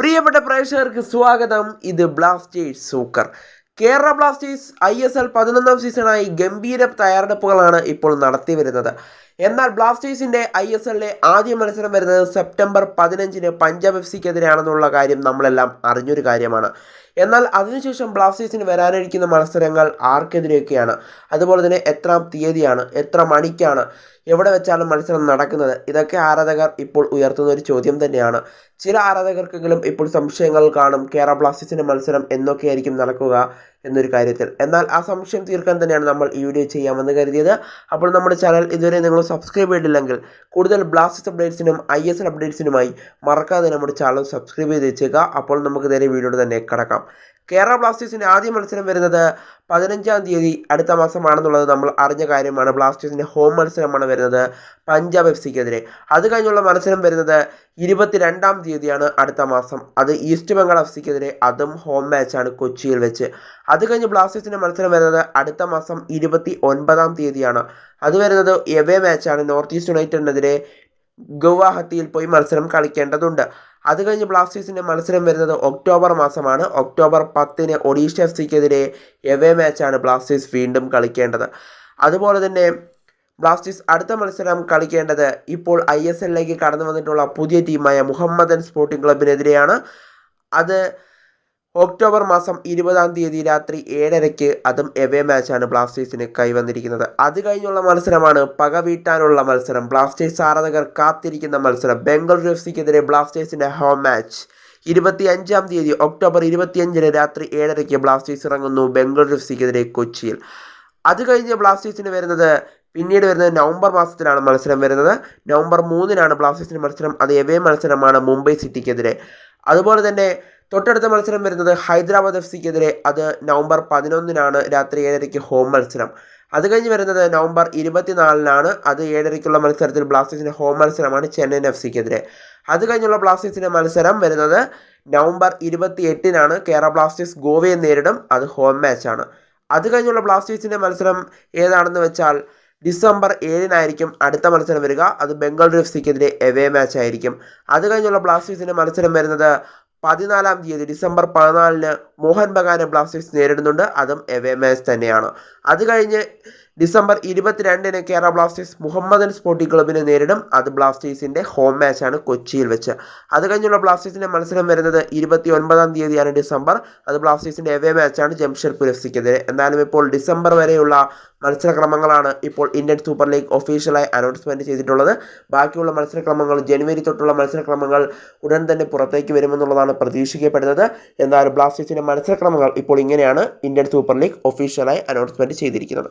പ്രിയപ്പെട്ട പ്രേക്ഷകർക്ക് സ്വാഗതം. ഇത് Blasters സൂക്കർ. Kerala Blasters I S L പതിനൊന്നാം സീസണായി ഗംഭീര തയ്യാറെടുപ്പുകളാണ് ഇപ്പോൾ നടത്തി വരുന്നത്. എന്നാൽ ബ്ലാസ്റ്റേഴ്സിന്റെ ഐ എസ് എല്ലിലെ ആദ്യ മത്സരം വരുന്നത് സെപ്റ്റംബർ പതിനഞ്ചിന് പഞ്ചാബ് എഫ് സിക്കെതിരെയാണെന്നുള്ള കാര്യം നമ്മളെല്ലാം അറിഞ്ഞൊരു കാര്യമാണ്. എന്നാൽ അതിനുശേഷം ബ്ലാസ്റ്റേഴ്സിന് വരാനിരിക്കുന്ന മത്സരങ്ങൾ ആർക്കെതിരെയൊക്കെയാണ്. അതുപോലെ തന്നെ എത്രാം തീയതിയാണ് എത്ര മണിക്കാണ് എവിടെ വെച്ചാണ് മത്സരം നടക്കുന്നത് ഇതൊക്കെ ആരാധകർ ഇപ്പോൾ ഉയർത്തുന്ന ഒരു ചോദ്യം തന്നെയാണ്. ചില ആരാധകർക്കെങ്കിലും ഇപ്പോൾ സംശയങ്ങൾ കാണും കേരള ബ്ലാസ്റ്റേഴ്സിന്റെ മത്സരം എന്നൊക്കെയായിരിക്കും നടക്കുക. എന്നൊരു കാര്യത്തിൽ. എന്നാൽ ആ സംശയം തീർക്കാൻ തന്നെയാണ് നമ്മൾ ഈ വീഡിയോ ചെയ്യാമെന്ന് കരുതിയത്. അപ്പോൾ നമ്മുടെ ചാനൽ ഇതുവരെ നിങ്ങൾ സബ്സ്ക്രൈബ് ചെയ്തിട്ടില്ലെങ്കിൽ കൂടുതൽ ബ്ലാസ്റ്റേഴ്സ് അപ്ഡേറ്റ്സിനും ഐ എസ് എൽ അപ്ഡേറ്റ്സിനുമായി മറക്കാതെ നമ്മുടെ ചാനൽ സബ്സ്ക്രൈബ് ചെയ്ത് വെച്ചേക്കുക അപ്പോൾ നമുക്ക് നേരെ വീഡിയോയുടെ തന്നെ കിടക്കാം. കേരള ബ്ലാസ്റ്റേഴ്സിന്റെ ആദ്യ മത്സരം വരുന്നത് പതിനഞ്ചാം തീയതി അടുത്ത മാസമാണെന്നുള്ളത് നമ്മൾ അറിഞ്ഞ കാര്യമാണ്. ബ്ലാസ്റ്റേഴ്സിന്റെ ഹോം മത്സരമാണ് വരുന്നത് പഞ്ചാബ് എഫ് സിക്കെതിരെ അത് കഴിഞ്ഞുള്ള മത്സരം വരുന്നത് ഇരുപത്തിരണ്ടാം തീയതിയാണ് അടുത്ത മാസം. അത് ഈസ്റ്റ് ബംഗാൾ എഫ് സിക്കെതിരെ അതും ഹോം മാച്ചാണ് കൊച്ചിയിൽ വെച്ച്. അത് കഴിഞ്ഞ് ബ്ലാസ്റ്റേഴ്സിന്റെ മത്സരം വരുന്നത് അടുത്ത മാസം ഇരുപത്തി ഒൻപതാം തീയതിയാണ്. അത് വരുന്നത് എവേ മാച്ചാണ് നോർത്ത് ഈസ്റ്റ് യുണൈറ്റഡിനെതിരെ ഗുവാഹത്തിയിൽ പോയി മത്സരം കളിക്കേണ്ടതുണ്ട്. അത് കഴിഞ്ഞ് ബ്ലാസ്റ്റേഴ്സിന്റെ മത്സരം വരുന്നത് ഒക്ടോബർ മാസമാണ്. ഒക്ടോബർ പത്തിന് ഒഡീഷ എഫ് സിക്കെതിരെ എവേ മാച്ചാണ് ബ്ലാസ്റ്റേഴ്സ് വീണ്ടും കളിക്കേണ്ടത്. അതുപോലെ തന്നെ ബ്ലാസ്റ്റേഴ്സ് അടുത്ത മത്സരം കളിക്കേണ്ടത് ഇപ്പോൾ ഐ എസ് എല്ലിലേക്ക് കടന്നു വന്നിട്ടുള്ള പുതിയ ടീമായ മുഹമ്മദൻ സ്പോർട്ടിംഗ് ക്ലബിനെതിരെയാണ് അത് ഒക്ടോബർ മാസം ഇരുപതാം തീയതി രാത്രി ഏഴരയ്ക്ക് അതും എവേ മാച്ചാണ് ബ്ലാസ്റ്റേഴ്സിന് കൈവന്നിരിക്കുന്നത്. അത് കഴിഞ്ഞുള്ള മത്സരമാണ് പക വീട്ടാനുള്ള മത്സരം. ബ്ലാസ്റ്റേഴ്സ് ആരാധകർ കാത്തിരിക്കുന്ന മത്സരം. ബംഗളൂരു എഫ് സിക്കെതിരെ ബ്ലാസ്റ്റേഴ്സിന്റെ ഹോം മാച്ച് ഇരുപത്തി അഞ്ചാം തീയതി ഒക്ടോബർ ഇരുപത്തിയഞ്ചിന് രാത്രി ഏഴരയ്ക്ക് ബ്ലാസ്റ്റേഴ്സ് ഇറങ്ങുന്നു ബംഗളൂരു എഫ് സിക്കെതിരെ കൊച്ചിയിൽ. അത് കഴിഞ്ഞ് ബ്ലാസ്റ്റേഴ്സിന് വരുന്നത് പിന്നീട് വരുന്നത് നവംബർ മാസത്തിലാണ് മത്സരം വരുന്നത്. നവംബർ മൂന്നിനാണ് ബ്ലാസ്റ്റേഴ്സിന്റെ മത്സരം. അത് എവേ മത്സരമാണ് മുംബൈ സിറ്റിക്കെതിരെ. അതുപോലെ തന്നെ തൊട്ടടുത്ത മത്സരം വരുന്നത് ഹൈദരാബാദ് എഫ് സിക്കെതിരെ. അത് നവംബർ പതിനൊന്നിനാണ് രാത്രി ഏഴരയ്ക്ക് ഹോം മത്സരം. അത് കഴിഞ്ഞ് വരുന്നത് നവംബർ ഇരുപത്തിനാലിനാണ്. അത് ഏഴരയ്ക്കുള്ള മത്സരത്തിൽ ബ്ലാസ്റ്റേഴ്സിന്റെ ഹോം മത്സരമാണ് ചെന്നൈയിൻ എഫ് സിക്കെതിരെ. അത് കഴിഞ്ഞുള്ള ബ്ലാസ്റ്റേഴ്സിന്റെ മത്സരം വരുന്നത് നവംബർ ഇരുപത്തി എട്ടിനാണ് കേരള ബ്ലാസ്റ്റേഴ്സ് ഗോവയെ നേരിടും. അത് ഹോം മാച്ചാണ്. അത് കഴിഞ്ഞുള്ള ബ്ലാസ്റ്റേഴ്സിന്റെ മത്സരം ഏതാണെന്ന് വെച്ചാൽ ഡിസംബർ ഏഴിനായിരിക്കും അടുത്ത മത്സരം വരിക. അത് ബംഗളൂരു എഫ് സിക്കെതിരെ എവേ മാച്ച് ആയിരിക്കും. അത് കഴിഞ്ഞുള്ള ബ്ലാസ്റ്റേഴ്സിന്റെ മത്സരം വരുന്നത് പതിനാലാം തീയതി ഡിസംബർ പതിനാലിന് മോഹൻ ബഗാനെ ബ്ലാസ്റ്റേഴ്സ് നേരിടുന്നുണ്ട്. അതും എവേ മാച്ച് തന്നെയാണ്. അത് കഴിഞ്ഞ് ഡിസംബർ ഇരുപത്തിരണ്ടിന് കേരള ബ്ലാസ്റ്റേഴ്സ് മുഹമ്മദൻ സ്പോർട്ടിംഗ് ക്ലബിനെ നേരിടും. അത് ബ്ലാസ്റ്റേഴ്സിന്റെ ഹോം മാച്ചാണ് കൊച്ചിയിൽ വെച്ച്. അത് കഴിഞ്ഞുള്ള ബ്ലാസ്റ്റേഴ്സിന്റെ മത്സരം വരുന്നത് ഇരുപത്തി ഒൻപതാം തീയതിയാണ് ഡിസംബർ. അത് ബ്ലാസ്റ്റേഴ്സിന്റെ എവേ മാച്ചാണ് ജംഷഡ്പൂർ എഫ് സിക്കെതിരെ. എന്നാലും ഇപ്പോൾ ഡിസംബർ വരെയുള്ള മത്സരക്രമങ്ങളാണ് ഇപ്പോൾ ഇന്ത്യൻ സൂപ്പർ ലീഗ് ഒഫീഷ്യലായി അനൗൺസ്മെന്റ് ചെയ്തിട്ടുള്ളത്. ബാക്കിയുള്ള മത്സരക്രമങ്ങൾ ജനുവരി തൊട്ടുള്ള മത്സരക്രമങ്ങൾ ഉടൻ തന്നെ പുറത്തേക്ക് വരുമെന്നുള്ളതാണ് പ്രതീക്ഷിക്കപ്പെടുന്നത്. എന്നാൽ ബ്ലാസ്റ്റേഴ്സിന്റെ മത്സരക്രമങ്ങൾ ഇപ്പോൾ ഇങ്ങനെയാണ് ഇന്ത്യൻ സൂപ്പർ ലീഗ് ഒഫീഷ്യലായി അനൗൺസ്മെന്റ് ചെയ്തിരിക്കുന്നത്.